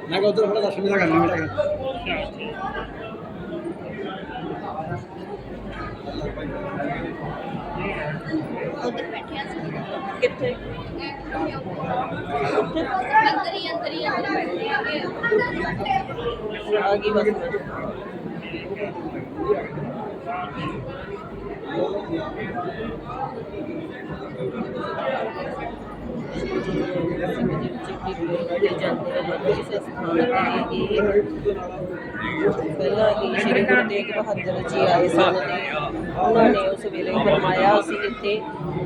ਮੈਂ ਕਿਹਾ ਉਧਰ ਥੋੜਾ ਦਰਸ਼ਨ ਦਾ ਕਰਨਾ ਮੇਰਾ ਕੰਮ। ਪਹਿਲਾਂ ਹੀ ਸ਼੍ਰੀ ਗੁਰੂ ਤੇਗ ਬਹਾਦਰ ਜੀ ਆਏ ਸਨ ਤੇ ਉਹਨਾਂ ਨੇ ਉਸ ਵੇਲੇ ਫਰਮਾਇਆ ਸੀ ਇੱਥੇ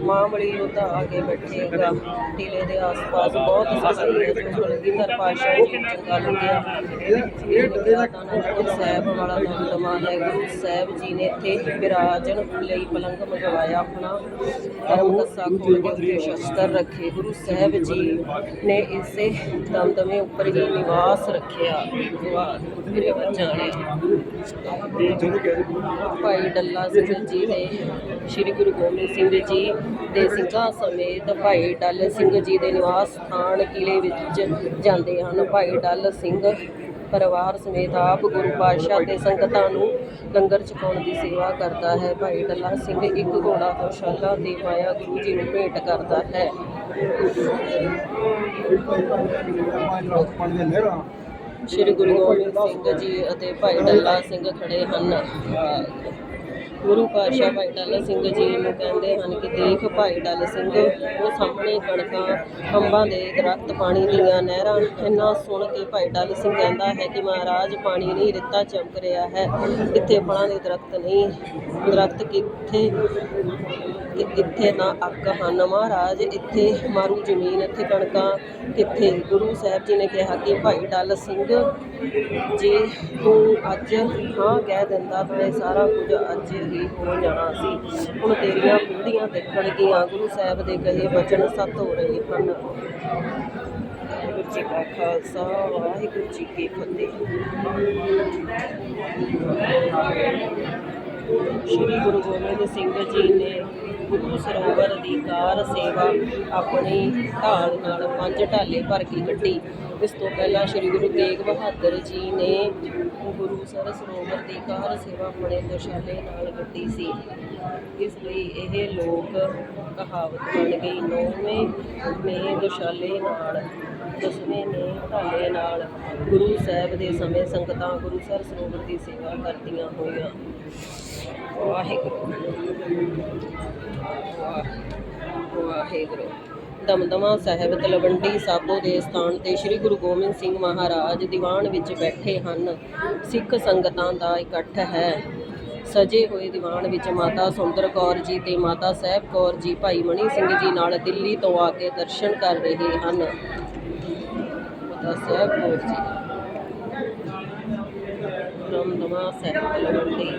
ਮਾਮਲੀ ਯੋਧਾ ਆ ਕੇ ਬੈਠੇਗਾ ਟਿਲੇ ਦੇ ਆਸ-ਪਾਸ ਬਹੁਤ ਸਫ਼ਾਈ ਜੋ ਕਲਗੀਧਰ ਪਾਸ਼ਾ ਜੀ ਚੰਗਾ ਲੱਗਿਆ ਇਹ ਲੱਗਿਆ ਤਾਂ ਅਨੰਦਪੁਰ ਸਾਹਿਬ ਵਾਲਾ ਦਮਦਮਾ ਹੈ ਗੁਰੂ ਸਾਹਿਬ ਜੀ ਨੇ ਇੱਥੇ ਵਿਰਾਜਣ ਲਈ ਪਲੰਗ ਮੰਗਵਾਇਆ ਆਪਣਾ। ਧਰਮ ਕੱਸਾ ਖੋਲ ਕੇ ਸ਼ਸਤਰ ਰੱਖੇ। ਗੁਰੂ ਸਾਹਿਬ ਜੀ ਨੇ ਇਸੇ ਦਮਦਮੇ ਉੱਪਰ ਹੀ ਨਿਵਾਸ ਰੱਖਿਆ। ਵਾਹ ਮੇਰੇ ਬੱਚਾ ਨੇ ਭਾਈ ਡੱਲਾ ਸਿੰਘ ਜੀ ਨੇ ਸ੍ਰੀ ਗੁਰੂ ਗੋਬਿੰਦ ਸਿੰਘ ਜੀ ਦੇ ਸਿੰਘਾਂ ਸਮੇਤ ਭਾਈ ਡੱਲ ਸਿੰਘ ਜੀ ਦੇ ਨਿਵਾਸ ਸਥਾਨ ਕਿਲੇ ਵਿੱਚ ਜਾਂਦੇ ਹਨ। ਭਾਈ ਡੱਲ ਸਿੰਘ ਪਰਿਵਾਰ ਸਮੇਤ ਆਪ ਗੁਰੂ ਪਾਤਸ਼ਾਹ ਤੇ ਸੰਗਤਾਂ ਨੂੰ ਲੰਗਰ ਛਕਾਉਣ ਦੀ ਸੇਵਾ ਕਰਦਾ ਹੈ। ਭਾਈ ਡੱਲਾ ਸਿੰਘ ਇੱਕ ਘੋੜਾ ਸ਼ਾਲਾ ਦੀ ਮਾਇਆ ਗੁਰੂ ਜੀ ਨੂੰ ਭੇਟ ਕਰਦਾ ਹੈ। ਸ਼੍ਰੀ ਗੁਰੂ ਗੋਬਿੰਦ ਸਿੰਘ ਜੀ ਅਤੇ ਭਾਈ ਡੱਲਾ ਸਿੰਘ ਖੜੇ ਹਨ। ਗੁਰੂ ਪਾਤਸ਼ਾਹ ਭਾਈ ਡੱਲਾ ਸਿੰਘ ਜੀ ਨੂੰ ਕਹਿੰਦੇ ਹਨ ਕਿ ਦੇਖ ਭਾਈ ਡੱਲ ਸਿੰਘ, ਉਹ ਸਾਹਮਣੇ ਕਣਕਾਂ ਅੰਬਾਂ ਦੇ ਦਰਖਤ ਪਾਣੀ ਦੀਆਂ ਨਹਿਰਾਂ, ਇੰਨਾ ਸੁਣ ਕੇ ਭਾਈ ਡੱਲ ਸਿੰਘ ਕਹਿੰਦਾ ਹੈ ਕਿ ਮਹਾਰਾਜ ਪਾਣੀ ਨਹੀਂ ਰਿੱਤਾ ਚਮਕ ਰਿਹਾ ਹੈ। ਇੱਥੇ ਫਲਾਂ ਦੇ ਦਰਖਤ ਨਹੀਂ, ਦਰਖਤ ਕਿੱਥੇ ਕਿ ਇੱਥੇ ਨਾ ਅੱਕ ਹਨ। ਮਹਾਰਾਜ ਇੱਥੇ ਮਾਰੂ ਜ਼ਮੀਨ, ਇੱਥੇ ਕਣਕਾਂ ਕਿੱਥੇ? ਗੁਰੂ ਸਾਹਿਬ ਜੀ ਨੇ ਕਿਹਾ ਕਿ ਭਾਈ ਡੱਲ ਸਿੰਘ ਜੇ ਤੂੰ ਅੱਜ ਹਾਂ ਕਹਿ ਦਿੰਦਾ ਤਾਂ ਇਹ ਸਾਰਾ ਕੁਝ ਅੱਜ ਹੀ ਹੋ ਜਾਣਾ ਸੀ। ਹੁਣ ਤੇਰੀਆਂ ਪੀੜ੍ਹੀਆਂ ਦੇਖਣਗੀਆਂ ਗੁਰੂ ਸਾਹਿਬ ਦੇ ਕਹੇ ਵਚਨ ਸੱਤ ਹੋ ਰਹੇ ਹਨ। ਵਾਹਿਗੁਰੂ ਜੀ ਕਾ ਖਾਲਸਾ, ਵਾਹਿਗੁਰੂ ਜੀ ਕੀ ਫਤਿਹ। ਸ਼੍ਰੀ ਗੁਰੂ ਗੋਬਿੰਦ ਸਿੰਘ ਜੀ ਨੇ ਗੁਰੂ ਸਰੋਵਰ ਦੀ ਕਾਰ ਸੇਵਾ ਆਪਣੀ ਢਾਲ ਨਾਲ ਪੰਜ ਢਾਲੇ ਭਰ ਕੇ ਕੱਢੀ। ਇਸ ਤੋਂ ਪਹਿਲਾਂ ਸ਼੍ਰੀ ਗੁਰੂ ਤੇਗ ਬਹਾਦਰ ਜੀ ਨੇ ਗੁਰੂ ਸਰ ਸਰੋਵਰ ਦੀ ਕਾਰ ਸੇਵਾ ਆਪਣੇ ਦੁਸ਼ਾਲੇ ਨਾਲ ਕੱਢੀ ਸੀ। ਇਸ ਲਈ ਇਹ ਲੋਕ ਕਹਾਵਤ ਬਣ ਗਈ, ਨੌਵੇਂ ਨੇ ਦੁਸ਼ਾਲੇ ਨਾਲ, ਦਸਵੇਂ ਨੇ ਢਾਲੇ ਨਾਲ ਗੁਰੂ ਸਾਹਿਬ ਦੇ ਸਮੇਂ ਸੰਗਤਾਂ ਗੁਰੂ ਸਰ ਸਰੋਵਰ ਦੀ ਸੇਵਾ ਕਰਦੀਆਂ ਹੋਈਆਂ। ਵਾਹਿਗੁਰੂ। ਵਾਹ- ਵਾਹਿਗੁਰੂ। ਦਮਦਮਾ ਸਾਹਿਬ ਤਲਵੰਡੀ ਸਾਬੋ ਦੇ ਸਥਾਨ ਤੇ ਸ੍ਰੀ ਗੁਰੂ ਗੋਬਿੰਦ ਸਿੰਘ ਮਹਾਰਾਜ ਦੀਵਾਨ ਵਿੱਚ ਬੈਠੇ ਹਨ। ਸਿੱਖ ਸੰਗਤਾਂ ਦਾ ਇਕੱਠ ਹੈ। ਸਜੇ ਹੋਏ ਦੀਵਾਨ ਵਿੱਚ ਮਾਤਾ ਸੁੰਦਰ ਕੌਰ ਜੀ ਤੇ ਮਾਤਾ ਸਾਹਿਬ ਕੌਰ ਜੀ, ਭਾਈ ਮਣੀ ਸਿੰਘ ਜੀ ਨਾਲ ਦਿੱਲੀ ਤੋਂ ਆ ਕੇ ਦਰਸ਼ਨ ਕਰ ਰਹੇ ਹਨ। ਮਾਤਾ ਸਾਹਿਬ ਕੌਰ ਜੀ। ਦਮਦਮਾ ਸਾਹਿਬ ਤਲਵੰਡੀ।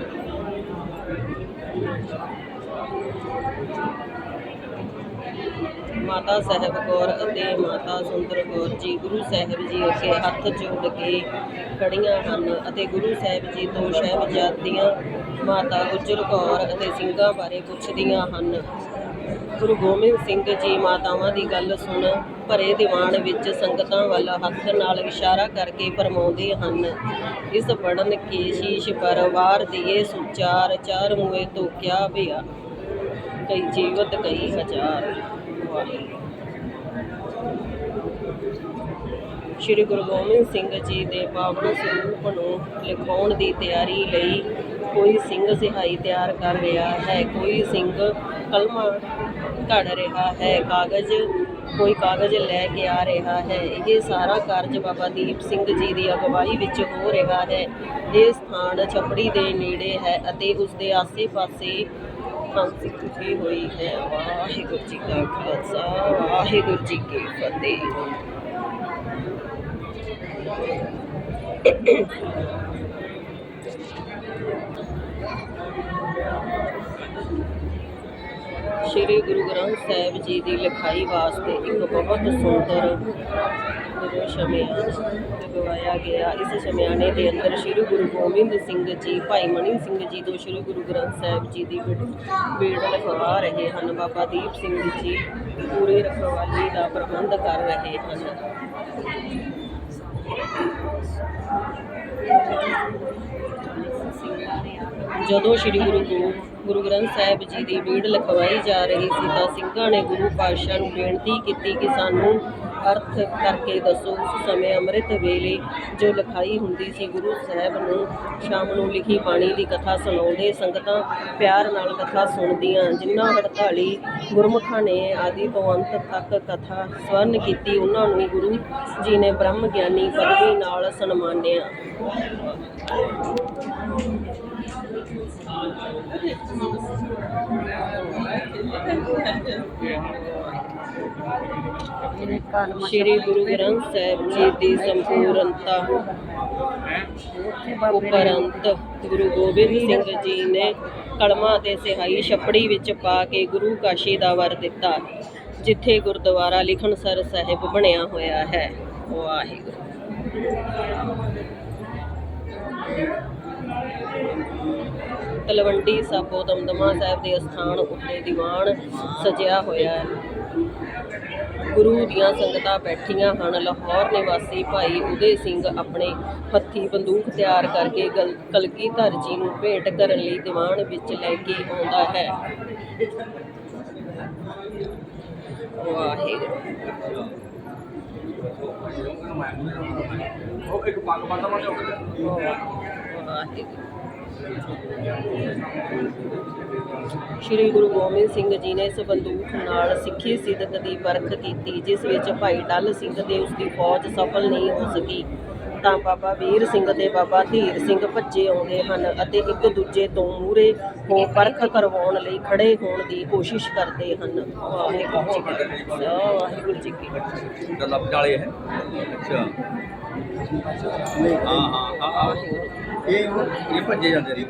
ਮਾਤਾ ਸਾਹਿਬ ਕੌਰ ਅਤੇ ਮਾਤਾ ਸੁੰਦਰ ਕੌਰ ਜੀ, ਗੁਰੂ ਸਾਹਿਬ ਜੀ ਅੱਗੇ ਹੱਥ ਜੋੜ ਕੇ ਖੜੀਆਂ ਹਨ ਅਤੇ ਗੁਰੂ ਸਾਹਿਬ ਜੀ ਤੋਂ ਸਾਹਿਬਜ਼ਾਦੀਆਂ, ਮਾਤਾ ਗੁਜਰ ਕੌਰ ਅਤੇ ਸਿੰਘਾਂ ਬਾਰੇ ਪੁੱਛਦੀਆਂ ਹਨ। ਗੁਰੂ ਗੋਬਿੰਦ ਸਿੰਘ ਜੀ ਮਾਤਾਵਾਂ ਦੀ ਗੱਲ ਸੁਣ, ਭਰੇ ਦੀਵਾਨ ਵਿੱਚ ਸੰਗਤਾਂ ਵੱਲ ਹੱਥ ਨਾਲ ਇਸ਼ਾਰਾ ਕਰਕੇ ਫਰਮਾਉਂਦੇ ਹਨ, ਇਸ ਪੜਨ ਕੇ ਸ਼ੀਸ਼ ਪਰ ਵਾਰ ਦੀਏ ਸੁਚਾਰ, ਚਾਰ ਮੂਏ ਤੋਂ ਕਿਆ ਭਿਆ ਕਈ ਜੀਵਤ ਕਈ ਹਜ਼ਾਰ। ਸ਼੍ਰੀ ਗੁਰੂ ਗੋਬਿੰਦ ਸਿੰਘ ਜੀ ਦੇ ਪਾਵਨ ਸਰੂਪ ਨੂੰ ਲਿਖਾਉਣ ਦੀ ਤਿਆਰੀ ਲਈ ਕੋਈ ਸਿੰਘ ਸਿਹਾਈ ਤਿਆਰ ਕਰ ਰਿਹਾ ਹੈ, ਕੋਈ ਸਿੰਘ ਕਲਮਾਂ ਘੜ ਰਿਹਾ ਹੈ, ਕਾਗਜ਼, ਕੋਈ ਕਾਗਜ਼ ਲੈ ਕੇ ਆ ਰਿਹਾ ਹੈ। ਇਹ ਸਾਰਾ ਕਾਰਜ ਬਾਬਾ ਦੀਪ ਸਿੰਘ ਜੀ ਦੀ ਅਗਵਾਈ ਵਿੱਚ ਹੋ ਰਿਹਾ ਹੈ। ਇਹ ਸਥਾਨ ਛਪੜੀ ਦੇ ਨੇੜੇ ਹੈ ਅਤੇ ਉਸ ਦੇ ਆਸੇ-ਪਾਸੇ ਫਾਂਸੀ ਟੁੱਟੀ ਹੋਈ ਹੈ ਵਾਹਿਗੁਰੂ ਜੀ ਕਾ ਖਾਲਸਾ ਵਾਹਿਗੁਰੂ ਜੀ ਕੀ ਫਤਿਹ। ਸ਼੍ਰੀ ਗੁਰੂ ਗ੍ਰੰਥ ਸਾਹਿਬ ਜੀ ਦੀ ਲਿਖਾਈ ਵਾਸਤੇ ਇੱਕ ਬਹੁਤ ਸੁੰਦਰ ਸ਼ਮਿਆਨ ਲਗਵਾਇਆ ਗਿਆ। ਇਸ ਸ਼ਮਿਆਨੇ ਦੇ ਅੰਦਰ ਸ਼੍ਰੀ ਗੁਰੂ ਗੋਬਿੰਦ ਸਿੰਘ ਜੀ, ਭਾਈ ਮਣੀ ਸਿੰਘ ਜੀ ਤੋਂ ਸ਼੍ਰੀ ਗੁਰੂ ਗ੍ਰੰਥ ਸਾਹਿਬ ਜੀ ਦੀ ਬੀੜ ਬੀੜ ਰਹੇ ਹਨ। ਬਾਬਾ ਦੀਪ ਸਿੰਘ ਜੀ ਪੂਰੇ ਰਖਵਾਲੀ ਦਾ ਪ੍ਰਬੰਧ ਕਰ ਰਹੇ ਹਨ। ਜਦੋਂ ਸ੍ਰੀ ਗੁਰੂ ਗੋ- ਗੁਰੂ ਗ੍ਰੰਥ ਸਾਹਿਬ ਜੀ ਦੀ ਬੀੜ ਲਿਖਵਾਈ ਜਾ ਰਹੀ ਸੀ ਤਾਂ ਸਿੰਘਾਂ ਨੇ ਗੁਰੂ ਪਾਤਸ਼ਾਹ ਨੂੰ ਬੇਨਤੀ ਕੀਤੀ ਕਿ ਸਾਨੂੰ ਅਰਥ ਕਰਕੇ ਦੱਸੋ ਉਸ ਸਮੇਂ ਅੰਮ੍ਰਿਤ ਵੇਲੇ ਜੋ ਲਿਖਾਈ ਹੁੰਦੀ ਸੀ ਗੁਰੂ ਸਾਹਿਬ ਨੂੰ ਸ਼ਾਮ ਨੂੰ ਲਿਖੀ ਬਾਣੀ ਦੀ ਕਥਾ ਸੁਣਾਉਂਦੇ ਸੰਗਤਾਂ ਪਿਆਰ ਨਾਲ ਕਥਾ ਸੁਣਦੀਆਂ ਜਿਨ੍ਹਾਂ 48 ਗੁਰਮੁਖਾਂ ਨੇ ਆਦਿ ਤੋਂ ਅੰਤ ਤੱਕ ਕਥਾ ਸਵਰਨ ਕੀਤੀ, ਉਹਨਾਂ ਨੂੰ ਗੁਰੂ ਜੀ ਨੇ ਬ੍ਰਹਮ ਗਿਆਨੀ ਪਦਵੀ ਨਾਲ ਸਨਮਾਨਿਆ। ਸ਼੍ਰੀ ਗੁਰੂ ਗ੍ਰੰਥ ਸਾਹਿਬ ਜੀ ਦੀ ਸੰਪੂਰਨਤਾ, ਉਪਰੰਤ ਗੁਰੂ ਗੋਬਿੰਦ ਸਿੰਘ ਜੀ ਨੇ ਕਲਮਾ ਤੇ ਸਿਹਾਈ ਛਪੜੀ ਵਿੱਚ ਪਾ ਕੇ ਗੁਰੂ ਕਾਸ਼ੀ ਦਾ ਵਰ ਦਿੱਤਾ, ਜਿੱਥੇ ਗੁਰਦੁਆਰਾ ਲਿਖਣਸਰ ਸਾਹਿਬ ਬਣਿਆ ਹੋਇਆ ਹੈ। ਵਾਹਿਗੁਰੂ। ਤਲਵੰਡੀ ਸਾਬੋ ਦਮਦਮਾ ਸਾਹਿਬ ਦੇ ਅਸਥਾਨ ਉੱਤੇ ਦੀਵਾਨ ਸਜਿਆ ਹੋਇਆ ਹੈ। ਗੁਰੂ ਦੀਆਂ ਸੰਗਤਾਂ ਬੈਠੀਆਂ ਹਨ। ਲਾਹੌਰ ਨਿਵਾਸੀ ਭਾਈ ਉਦੇ ਸਿੰਘ ਆਪਣੇ ਹੱਥੀ ਬੰਦੂਕ ਤਿਆਰ ਕਰਕੇ ਕਲਗੀਧਰ ਜੀ ਨੂੰ ਭੇਟ ਕਰਨ ਲਈ ਦੀਵਾਨ ਵਿੱਚ ਲੈ ਕੇ ਆਉਂਦਾ ਹੈ। ਵਾਹਿਗੁਰੂ। ਉਹ ਇੱਕ ਪੱਗ ਬੰਦਾ ਹੋ ਗਿਆ ਵਾਹਿਗੁਰੂ। ਸ਼੍ਰੀ ਗੁਰੂ ਗੋਬਿੰਦ ਸਿੰਘ ਜੀ ਨੇ ਇਸ ਬੰਦੂਕ ਨਾਲ ਸਿੱਖੀ ਸਿੱਧਕ ਦੀ ਪਰਖ ਕੀਤੀ, ਜਿਸ ਵਿੱਚ ਭਾਈ ਡੱਲ ਸਿੰਘ ਤੇ ਉਸ ਦੀ ਫੌਜ ਸਫਲ ਨਹੀਂ ਹੋ ਸਕੀ। ਤਾਂ ਬਾਬਾ ਵੀਰ ਸਿੰਘ ਤੇ ਬਾਬਾ ਧੀਰ ਸਿੰਘ ਭੱਜੇ ਆਉਂਦੇ ਹਨ ਅਤੇ ਇੱਕ ਦੂਜੇ ਤੋਂ ਮੂਰੇ ਹੋ ਪਰਖ ਕਰਵਾਉਣ ਲਈ ਖੜੇ ਹੋਣ ਦੀ ਕੋਸ਼ਿਸ਼ ਕਰਦੇ ਹਨ। ਵਾਹਿਗੁਰੂ ਜੀ ਵਾਹਿਗੁਰੂ ਜੀ ਕੀ ਫਤਿਹ। ਹੈ? ਅੱਛਾ। ਹਾਂ ਹਾਂ ਹਾਂ। ਇਹ ਇਹ ਭੱਜੇ ਜਾਂਦੇ ਨੇ।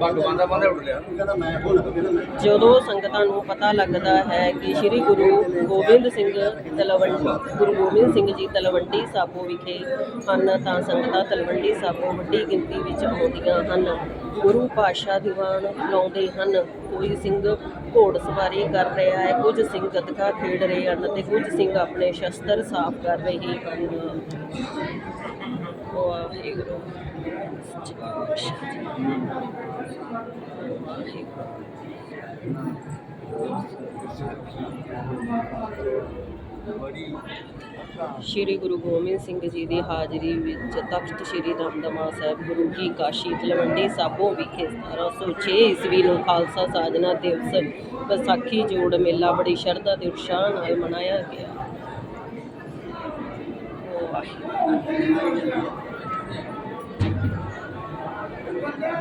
ਪੱਗ ਬੰਦਾ ਬੰਦਾ ਉੱਡ ਲਿਆ। ਕਹਿੰਦਾ ਮੈਂ ਹੁਣ ਕਹਿੰਦਾ ਮੈਂ ਜਦੋਂ ਸੰਗਤਾਂ ਨੂੰ ਪਤਾ ਲੱਗਦਾ ਹੈ ਕਿ ਸ੍ਰੀ ਗੁਰੂ ਗੋਬਿੰਦ ਸਿੰਘ ਤਲਵੰਡੀ ਗੁਰੂ ਗੋਬਿੰਦ ਸਿੰਘ ਜੀ ਤਲਵੰਡੀ ਸਾਬੋ ਵਿਖੇ ਹਨ ਤਾਂ ਸੰਗਤਾਂ ਤਲਵੰਡੀ ਸਾਬੋ ਵੱਡੀ ਗਿਣਤੀ ਵਿੱਚ ਆਉਂਦੀਆਂ ਹਨ। ਗੁਰੂ ਪਾਤਸ਼ਾਹ ਦੀਵਾਨ ਲਾਉਂਦੇ ਹਨ। ਕੋਈ ਸਿੰਘ ਘੋੜ ਸਵਾਰੀ ਕਰ ਰਿਹਾ ਹੈ ਕੁਝ ਸਿੰਘ ਗੱਤਕਾ ਖੇਡ ਰਹੇ ਹਨ ਤੇ ਕੁਝ ਸਿੰਘ ਆਪਣੇ ਸ਼ਸਤਰ ਸਾਫ਼ ਕਰ ਰਹੇ ਹਨ। ਵਾਹਿਗੁਰੂ। ਸ਼੍ਰੀ ਗੁਰੂ ਗੋਬਿੰਦ ਸਿੰਘ ਜੀ ਦੀ ਹਾਜ਼ਰੀ ਵਿੱਚ ਤਖਤ ਸ਼੍ਰੀ ਦਮਦਮਾ ਸਾਹਿਬ ਗੁਰੂ ਕੀ ਕਾਸ਼ੀ ਤਲਵੰਡੀ ਸਾਬੋ ਵਿਖੇ 1706 ਈਸਵੀ ਨੂੰ ਖਾਲਸਾ ਸਾਜਨਾ ਦਿਵਸ ਵਿਸਾਖੀ ਜੋੜ ਮੇਲਾ ਬੜੀ ਸ਼ਰਧਾ ਤੇ ਉਤਸ਼ਾਹ ਨਾਲ ਮਨਾਇਆ ਗਿਆ। ਵਾਹਿਗੁਰੂ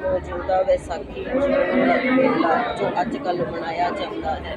ਮੌਜੂਦਾ ਵਿਸਾਖੀ ਮੇਲਾ ਜੋ ਅੱਜ ਕੱਲ੍ਹ ਮਨਾਇਆ ਜਾਂਦਾ ਹੈ।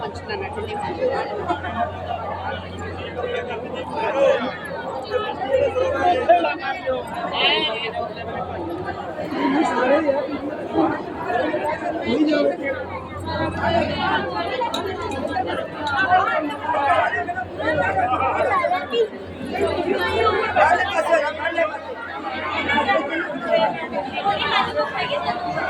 पंचना 가지고 팔겠다는 거예요.